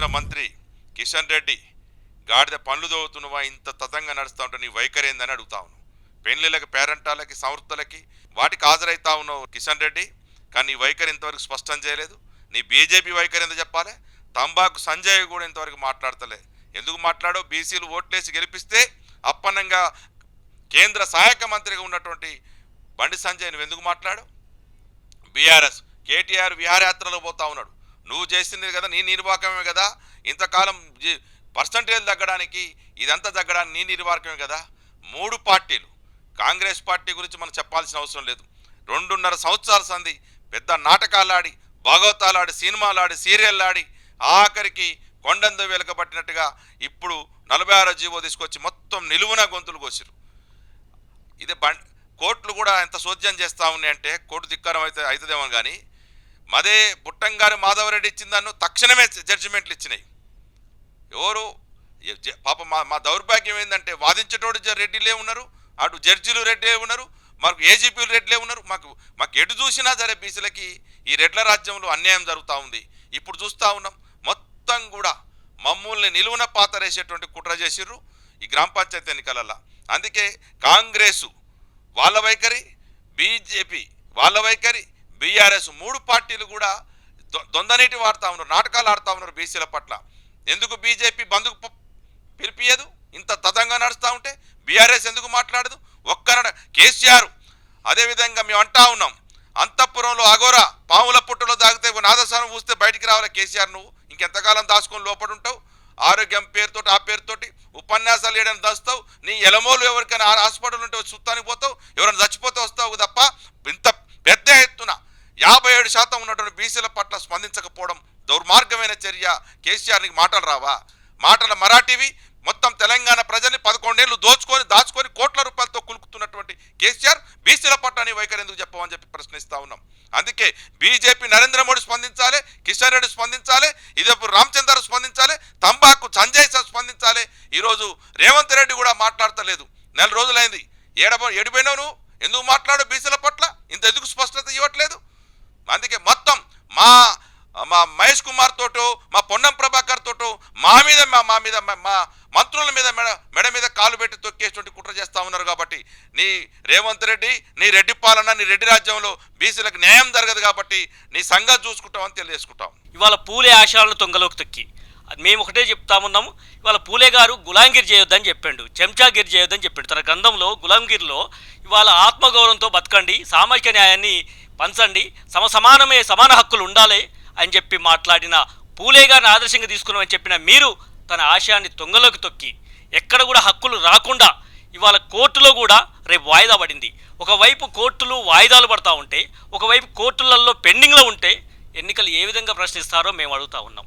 కేంద్ర మంత్రి కిషన్ రెడ్డి గాడిద పనులు దోవుతున్నవా ఇంత తతంగా నడుస్తూ ఉంటా నీ వైఖరి ఏందని అడుగుతా ఉన్నావు. పెళ్ళిళ్ళకి పేరెంటాలకి సంవృత్తులకి వాటికి హాజరైతా ఉన్నావు కిషన్ రెడ్డి. కానీ నీ వైఖరి ఇంతవరకు స్పష్టం చేయలేదు. నీ బీజేపీ వైఖరి ఎంత చెప్పాలి? తంబాకు సంజయ్ కూడా ఇంతవరకు మాట్లాడతలే. ఎందుకు మాట్లాడో బీసీలు ఓట్లేసి గెలిపిస్తే అప్పన్నంగా కేంద్ర సహాయక మంత్రిగా ఉన్నటువంటి బండి సంజయ్ నువ్వు ఎందుకు మాట్లాడు బీఆర్ఎస్ కేటీఆర్ విహారయాత్రలో పోతా ఉన్నాడు. నువ్వు చేసింది కదా నీ నిర్వాహకమే కదా. ఇంతకాలం పర్సంటేజ్ తగ్గడానికి ఇదంతా తగ్గడానికి నీ నిర్వాహకమే కదా. మూడు పార్టీలు. కాంగ్రెస్ పార్టీ గురించి మనం చెప్పాల్సిన అవసరం లేదు. రెండున్నర సంవత్సరాల సంది పెద్ద నాటకాలు ఆడి భాగవతాలు ఆడి సినిమాలు ఆడి సీరియల్ ఆడి ఆఖరికి కొండంద వెలకబట్టినట్టుగా ఇప్పుడు నలభై ఆరో జీవో తీసుకొచ్చి మొత్తం నిలువున గొంతులు కోసిరు ఇది బండ్ కోర్టులు కూడా ఎంత సోద్యం చేస్తా ఉన్నాయంటే కోర్టు ధిక్కారం అయితే అవుతుందేమో కానీ మదే బుట్టంగారి మాధవరెడ్డి ఇచ్చిందన్ను తక్షణమే జడ్జిమెంట్లు ఇచ్చినాయి. ఎవరు? పాప పాపం మా మా దౌర్భాగ్యం ఏంటంటే వాదించేటోడు జ- రెడ్డిలే ఉన్నారు అటు జడ్జిలు రెడ్డిలే ఉన్నారు మాకు ఏజీపీలు రెడ్లే ఉన్నారు మాకు మాకు ఎటు చూసినా సరే బీసీలకి ఈ రెడ్ల రాజ్యంలో అన్యాయం జరుగుతూ ఉంది. ఇప్పుడు చూస్తూ ఉన్నాం మొత్తం కూడా మమ్మల్ని నిలువున పాతరేసేటువంటి కుట్ర చేసిర్రు ఈ గ్రామ పంచాయతీ ఎన్నికలలో అందుకే కాంగ్రెసు వాళ్ళ వైఖరి బీజేపీ వాళ్ళ వైఖరి బీఆర్ఎస్ మూడు పార్టీలు కూడా దొందనీటి వాడుతూ ఉన్నారు నాటకాలు ఆడుతూ ఉన్నారు బీసీల పట్ల. ఎందుకు బీజేపీ బంధుకు పిలిపియదు ఇంత తదంగా నడుస్తూ ఉంటే బీఆర్ఎస్ ఎందుకు మాట్లాడదు? ఒక్కన కేసీఆర్ అదేవిధంగా మేము అంటా ఉన్నాం అంతఃపురంలో అగోరా పాముల పుట్టలో దాగితే నాదస్వరం పూస్తే బయటికి రావాలి కేసీఆర్ నువ్వు? ఇంకెంతకాలం దాచుకొని లోపల ఉంటావు? ఆరోగ్యం పేరుతోటి ఆ పేరుతోటి ఉపన్యాసాలు వేయడానికి దాస్తావు? నీ ఎలమోలు ఎవరికైనా హాస్పిటల్ ఉంటే సుత్తానికి పోతావు? ఎవరైనా చచ్చిపోతే వస్తావు తప్ప? ముప్పై ఏడు శాతం ఉన్నటువంటి బీసీల పట్ల స్పందించకపోవడం దౌర్మార్గమైన చర్య. కేసీఆర్కి మాటలు రావా? మాటల మరాఠీవి. మొత్తం తెలంగాణ ప్రజల్ని పదకొండేళ్ళు దోచుకొని దాచుకొని కోట్ల రూపాయలతో కులుకుతున్నటువంటి కేసీఆర్ బీసీల పట్ల నీ వైఖరి ఎందుకు చెప్పమని చెప్పి ప్రశ్నిస్తా ఉన్నాం. అందుకే బీజేపీ నరేంద్ర మోడీ స్పందించాలి కిషన్ రెడ్డి స్పందించాలి ఇదేపు రామచంద్ర స్పందించాలి తంబాకు సంజయ్ సార్ స్పందించాలి. ఈరోజు రేవంత్ రెడ్డి కూడా మాట్లాడతలేదు. నెల రోజులైంది. ఏడబ ఎడిపోయినావు నువ్వు? ఎందుకు మాట్లాడు బీసీల పట్ల? ఇంత ఎందుకు స్పష్టత ఇవ్వట్లేదు? అందుకే మొత్తం మా మా మహేష్ కుమార్ తోటో మా పొన్నం ప్రభాకర్ తోటో మా మీద మా మా మీద మా- మంత్రుల మీద మెడ మెడ మీద కాలు పెట్టి తొక్కేటువంటి కుట్ర చేస్తా ఉన్నారు కాబట్టి నీ రేవంత్ రెడ్డి నీ రెడ్డి పాలన నీ రెడ్డి రాజ్యంలో బీసీలకు న్యాయం జరగదు కాబట్టి నీ సంగతి చూసుకుంటామని తెలియజేసుకుంటాం. ఇవాళ పూలే ఆశయాలను తొంగలోకి తొక్కి. అది మేము ఒకటే చెప్తామున్నాము ఇవాళ పూలే గారు గులాంగిరి చేయొద్దని చెప్పాడు చెంచాగిరి చేయొద్దని చెప్పాడు. తన గ్రంథంలో గులాంగిరిలో ఇవాళ ఆత్మగౌరవంతో బతకండి సామాజిక న్యాయాన్ని పంచండి. సమ సమానమే సమాన హక్కులు ఉండాలి అని చెప్పి మాట్లాడిన పూలే గారిని ఆదర్శంగా తీసుకున్నామని చెప్పిన మీరు తన ఆశయాన్ని తొంగలోకి తొక్కి ఎక్కడ కూడా హక్కులు రాకుండా ఇవాళ కోర్టులో కూడా రేపు వాయిదా పడింది. ఒకవైపు కోర్టులు వాయిదాలు పడతా ఉంటే ఒకవైపు కోర్టులలో పెండింగ్లో ఉంటే ఎన్నికలు ఏ విధంగా ప్రశ్నిస్తారో మేము అడుగుతా ఉన్నాం.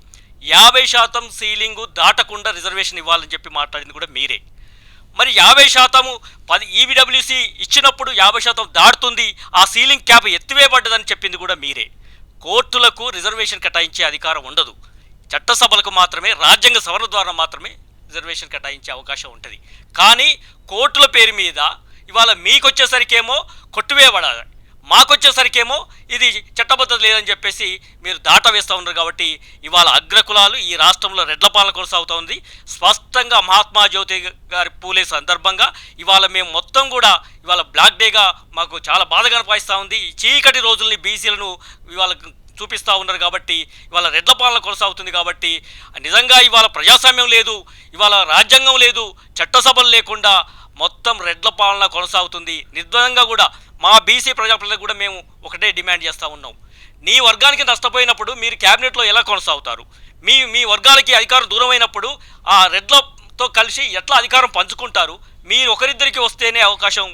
యాభై శాతం సీలింగు దాటకుండా రిజర్వేషన్ ఇవ్వాలని చెప్పి మాట్లాడింది కూడా మీరే. మరి యాభై శాతము పది ఈబిడబ్ల్యూసి ఇచ్చినప్పుడు యాభై శాతం దాటుతుంది ఆ సీలింగ్ క్యాప్ ఎత్తివేయబడ్డదని చెప్పింది కూడా మీరే. కోర్టులకు రిజర్వేషన్ కేటాయించే అధికారం ఉండదు. చట్టసభలకు మాత్రమే రాజ్యాంగ సవరణ ద్వారా మాత్రమే రిజర్వేషన్ కేటాయించే అవకాశం ఉంటుంది. కానీ కోర్టుల పేరు మీద ఇవాళ మీకొచ్చేసరికేమో కొట్టువేయబడాలి మాకొచ్చేసరికేమో ఇది చట్టబద్ధత లేదని చెప్పేసి మీరు దాట వేస్తూ ఉన్నారు కాబట్టి ఇవాళ అగ్రకులాలు ఈ రాష్ట్రంలో రెడ్ల పాలన కొనసాగుతూ ఉంది. స్పష్టంగా మహాత్మా జ్యోతి గారి పూలే సందర్భంగా ఇవాళ మేము మొత్తం కూడా ఇవాళ బ్లాక్ డేగా మాకు చాలా బాధగా అనిపిస్తూ ఉంది. చీకటి రోజుల్ని బీసీలను ఇవాళ చూపిస్తూ ఉన్నారు కాబట్టి ఇవాళ రెడ్ల పాలన కొనసాగుతుంది కాబట్టి నిజంగా ఇవాళ ప్రజాస్వామ్యం లేదు ఇవాళ రాజ్యాంగం లేదు చట్టసభలు లేకుండా మొత్తం రెడ్ల పాలన కొనసాగుతుంది. నిర్ద్వందంగా కూడా మా బీసీ ప్రజాప్రతినిధులకు కూడా మేము ఒకటే డిమాండ్ చేస్తూ ఉన్నాం. నీ వర్గానికి నష్టపోయినప్పుడు మీరు క్యాబినెట్లో ఎలా కొనసాగుతారు? మీ మీ వర్గాలకి అధికారం దూరమైనప్పుడు ఆ రెడ్లతో కలిసి ఎట్లా అధికారం పంచుకుంటారు? మీరు ఒకరిద్దరికి వస్తేనే అవకాశం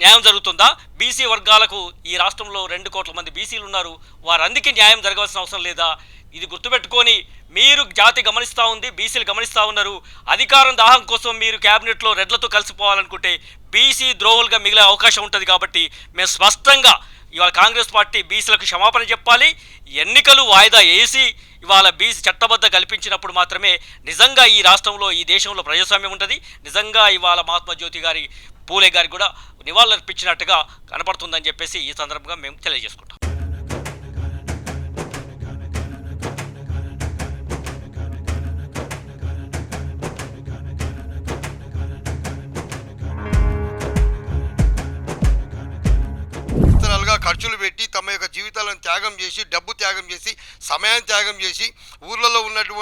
న్యాయం జరుగుతుందా? బీసీ వర్గాలకు ఈ రాష్ట్రంలో రెండు కోట్ల మంది బీసీలు ఉన్నారు. వారందరికీ న్యాయం జరగాల్సిన అవసరం లేదా? ఇది గుర్తుపెట్టుకొని మీరు జాతి గమనిస్తూ ఉంది బీసీలు గమనిస్తూ ఉన్నారు. అధికారం దాహం కోసం మీరు క్యాబినెట్లో రెడ్లతో కలిసిపోవాలనుకుంటే బీసీ ద్రోహులుగా మిగిలే అవకాశం ఉంటుంది కాబట్టి మేము స్పష్టంగా ఇవాళ కాంగ్రెస్ పార్టీ బీసీలకు క్షమాపణ చెప్పాలి. ఎన్నికలు వాయిదా వేసి ఇవాళ బీసీ చట్టబద్ధ కల్పించినప్పుడు మాత్రమే నిజంగా ఈ రాష్ట్రంలో ఈ దేశంలో ప్రజాస్వామ్యం ఉంటుంది. నిజంగా ఇవాళ మహాత్మా జ్యోతి గారి పూలే గారికి కూడా నివాళులర్పించినట్టుగా కనపడుతుందని చెప్పేసి ఈ సందర్భంగా మేము తెలియజేసుకుంటాం. ఖర్చులు పెట్టి తమ యొక్క జీవితాలను త్యాగం చేసి డబ్బు త్యాగం చేసి సమయాన్ని త్యాగం చేసి ఊర్లలో ఉన్నటువంటి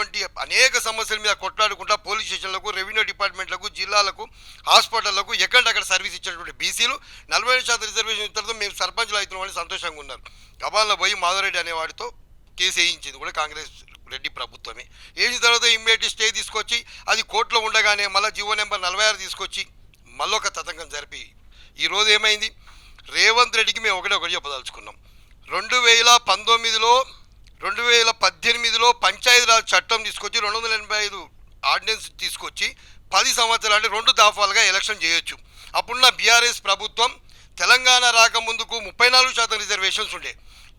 అనేక సమస్యల మీద కొట్లాడుకుంటా పోలీస్ స్టేషన్లకు రెవెన్యూ డిపార్ట్మెంట్లకు జిల్లాలకు హాస్పిటళ్ళకు ఎక్కడికక్కడ సర్వీస్ ఇచ్చినటువంటి బీసీలు నలభై ఐదు శాతం రిజర్వేషన్ ఇతరులతో మేము సర్పంచ్లు అవుతున్నామని సంతోషంగా ఉన్నారు. గబాల్లో పోయి మాధవరెడ్డి అనేవాడితో కేసు వేయించింది కూడా కాంగ్రెస్ రెడ్డి ప్రభుత్వమే. వేసిన తర్వాత ఇమ్మీడియట్ స్టే తీసుకొచ్చి అది కోర్టులో ఉండగానే మళ్ళీ జీవో నెంబర్ నలభై ఆరు తీసుకొచ్చి మళ్ళొక తతంగం జరిపి ఈరోజు ఏమైంది? రేవంత్ రెడ్డికి మేము ఒకటే ఒకటి చెప్పదలుచుకున్నాం. రెండు వేల పంతొమ్మిదిలో రెండు వేల పద్దెనిమిదిలో పంచాయతీరాజ్ చట్టం తీసుకొచ్చి రెండు వందల ఎనభై ఐదు ఆర్డినెన్స్ తీసుకొచ్చి పది సంవత్సరాలు అంటే రెండు దాఫాలుగా ఎలక్షన్ చేయొచ్చు. అప్పుడున్న బీఆర్ఎస్ ప్రభుత్వం తెలంగాణ రాకముందుకు ముప్పై నాలుగు శాతం రిజర్వేషన్స్ ఉండే.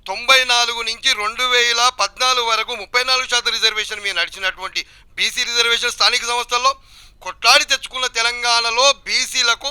తొంభై నాలుగు నుంచి రెండు వేల పద్నాలుగు వరకు ముప్పై నాలుగు శాతం రిజర్వేషన్ మీద నడిచినటువంటి బీసీ రిజర్వేషన్ స్థానిక సంస్థల్లో కొట్లాడి తెచ్చుకున్న తెలంగాణలో బీసీలకు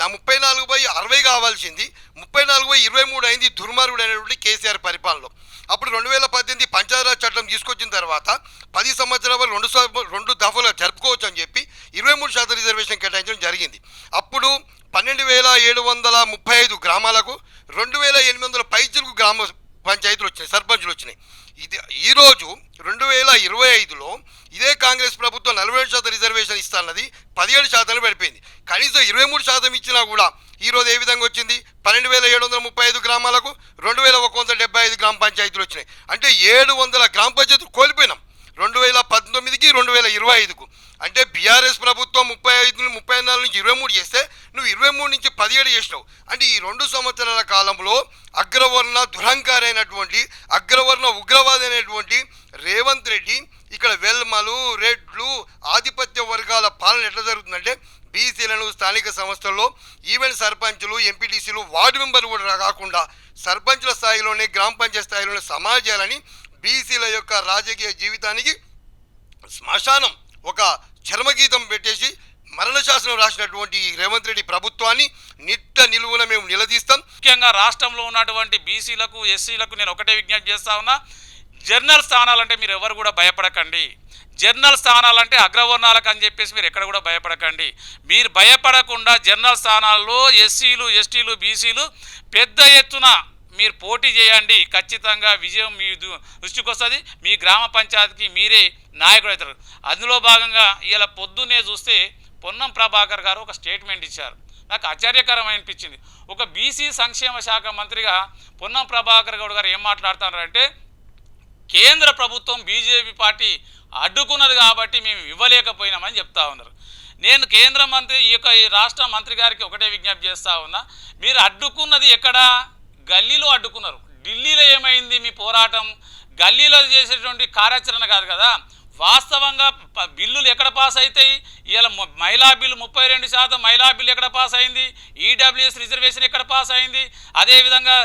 నా ముప్పై నాలుగు బై అరవై కావాల్సింది. ముప్పై నాలుగు బై ఇరవై మూడు అయింది దుర్మార్గుడు అయినటువంటి కేసీఆర్ పరిపాలనలో. అప్పుడు రెండు వేల పద్దెనిమిది పంచాయతీరాజ్ చట్టం తీసుకొచ్చిన తర్వాత పది సంవత్సరాల వరకు రెండు రెండు దఫలు జరుపుకోవచ్చు అని చెప్పి ఇరవై మూడు శాతం రిజర్వేషన్ కేటాయించడం జరిగింది. అప్పుడు పన్నెండు వేల ఏడు వందల ముప్పై ఐదు గ్రామాలకు రెండు వేల ఎనిమిది వందల పైచులకు గ్రామ పంచాయతీలు వచ్చినాయి సర్పంచులు వచ్చినాయి. ఇది ఈరోజు రెండు వేల ఇరవై ఐదులో ఇదే కాంగ్రెస్ ప్రభుత్వం నలభై ఏడు శాతం రిజర్వేషన్ ఇస్తానన్నది పదిహేడు శాతం పడిపోయింది. కనీసం ఇరవై మూడు శాతం ఇచ్చినా కూడా ఈరోజు ఏ విధంగా వచ్చింది? పన్నెండు వేల ఏడు వందల ముప్పై ఐదు గ్రామాలకు రెండు వేల ఒక వందల డెబ్బై ఐదు గ్రామ పంచాయతీలు వచ్చినాయి. అంటే ఏడు వందల గ్రామ పంచాయతీలు కోల్పోయినాం. రెండు వేల పంతొమ్మిదికి రెండు వేల ఇరవై ఐదుకు. అంటే బీఆర్ఎస్ ప్రభుత్వం ముప్పై ఐదు ముప్పై నాలుగు నుంచి ఇరవై మూడు చేస్తే నువ్వు ఇరవై మూడు నుంచి పదిహేడు చేసినావు. అంటే ఈ రెండు సంవత్సరాల కాలంలో అగ్రవర్ణ దురహంకారైనటువంటి అగ్రవర్ణ ఉగ్రవాది అయినటువంటి రేవంత్ రెడ్డి ఇక్కడ వెల్మలు రెడ్లు ఆధిపత్య వర్గాల పాలన ఎట్లా జరుగుతుందంటే బీసీలను స్థానిక సంస్థల్లో ఈవెన్ సర్పంచులు ఎంపీటీసీలు వార్డు మెంబర్లు కూడా కాకుండా సర్పంచుల స్థాయిలోనే గ్రామ పంచాయతీ స్థాయిలోనే సమాజాలని బీసీల యొక్క రాజకీయ జీవితానికి శ్మశానం ఒక చర్మగీతం పెట్టేసి మరణ శాసనం రాసినటువంటి రేవంత్ రెడ్డి ప్రభుత్వాన్ని నిట్ట నిలువున మేము నిలదీస్తాం. ముఖ్యంగా రాష్ట్రంలో ఉన్నటువంటి బీసీలకు ఎస్సీలకు నేను ఒకటే విజ్ఞప్తి చేస్తా ఉన్నా జర్నల్ స్థానాలంటే మీరు ఎవరు కూడా భయపడకండి. జర్నల్ స్థానాలంటే అగ్రవర్ణాలకు అని చెప్పేసి మీరు ఎక్కడ కూడా భయపడకండి. మీరు భయపడకుండా జర్నల్ స్థానాల్లో ఎస్సీలు ఎస్టీలు బీసీలు పెద్ద ఎత్తున మీరు పోటీ చేయండి. ఖచ్చితంగా విజయం మీ దు- దృష్టికి వస్తుంది. మీ గ్రామ పంచాయతీకి మీరే నాయకుడు అవుతారు అందులో భాగంగా ఇలా పొద్దున్నే చూస్తే పొన్నం ప్రభాకర్ గారు ఒక స్టేట్మెంట్ ఇచ్చారు. నాకు ఆశ్చర్యకరం అనిపించింది. ఒక బీసీ సంక్షేమ శాఖ మంత్రిగా పొన్నం ప్రభాకర్ గౌడ్ గారు ఏం మాట్లాడుతున్నారంటే కేంద్ర ప్రభుత్వం బీజేపీ పార్టీ అడ్డుకున్నది కాబట్టి మేము ఇవ్వలేకపోయినామని చెప్తా ఉన్నారు. నేను కేంద్ర మంత్రి ఈ యొక్క ఈ రాష్ట్ర మంత్రి గారికి ఒకటే విజ్ఞప్తి చేస్తూ ఉన్నా మీరు అడ్డుకున్నది ఎక్కడ? గల్లీలో అడ్డుకున్నారు. ఢిల్లీలో ఏమైంది మీ పోరాటం? గల్లీలో చేసేటువంటి కార్యాచరణ కాదు కదా. వాస్తవంగా బిల్లులు ఎక్కడ పాస్ అవుతాయి? ఇవాళ మహిళా బిల్లు ముప్పై రెండు శాతం మహిళా బిల్లు ఎక్కడ పాస్ అయింది? ఈడబ్ల్యూఎస్ రిజర్వేషన్ ఎక్కడ పాస్ అయింది? అదేవిధంగా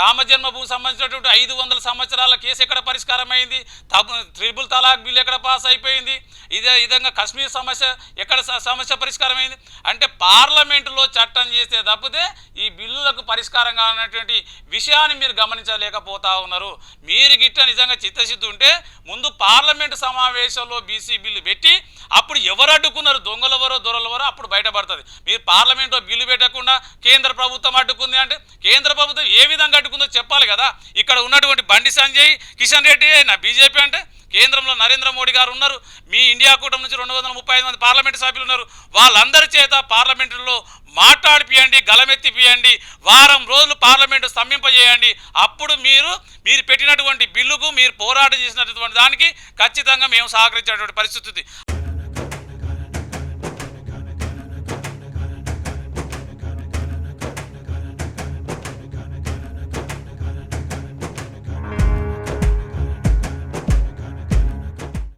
రామజన్మభూమి సంబంధించినటువంటి ఐదు వందల సంవత్సరాల కేసు ఎక్కడ పరిష్కారం అయింది? తబ్ త్రిబుల్ తలాక్ బిల్లు ఎక్కడ పాస్ అయిపోయింది? ఇదే విధంగా కశ్మీర్ సమస్య ఎక్కడ సమస్య పరిష్కారం అయింది? అంటే పార్లమెంటులో చట్టం చేస్తే తప్పితే ఈ బిల్లులకు పరిష్కారం కానటువంటి విషయాన్ని మీరు గమనించలేకపోతా ఉన్నారు. మీరు గిట్ట నిజంగా చిత్తశుద్ధి ఉంటే ముందు పార్లమెంటు సమావేశంలో బీసీ బిల్లు పెట్టి అప్పుడు ఎవరడ్డు అడ్డుకున్నారు. దొంగలెవరో దొరలెవరో అప్పుడు బయటపడుతుంది. మీరు పార్లమెంట్లో బిల్లు పెట్టకుండా కేంద్ర ప్రభుత్వం అడ్డుకుంది అంటే కేంద్ర ప్రభుత్వం ఏ విధంగా అడ్డుకుందో చెప్పాలి కదా. ఇక్కడ ఉన్నటువంటి బండి సంజయ్ కిషన్ రెడ్డి నా బీజేపీ అంటే కేంద్రంలో నరేంద్ర మోడీ గారు ఉన్నారు. మీ ఇండియా కూటమి నుంచి రెండు వందల ముప్పై ఐదు మంది పార్లమెంటు సభ్యులు ఉన్నారు. వాళ్ళందరి చేత పార్లమెంటులో మాట్లాడిపియండి గలమెత్తిపియండి వారం రోజులు పార్లమెంటు స్తంభింపజేయండి. అప్పుడు మీరు మీరు పెట్టినటువంటి బిల్లుకు మీరు పోరాటం చేసినటువంటి దానికి ఖచ్చితంగా మేము సహకరించేటువంటి పరిస్థితి ఉంది.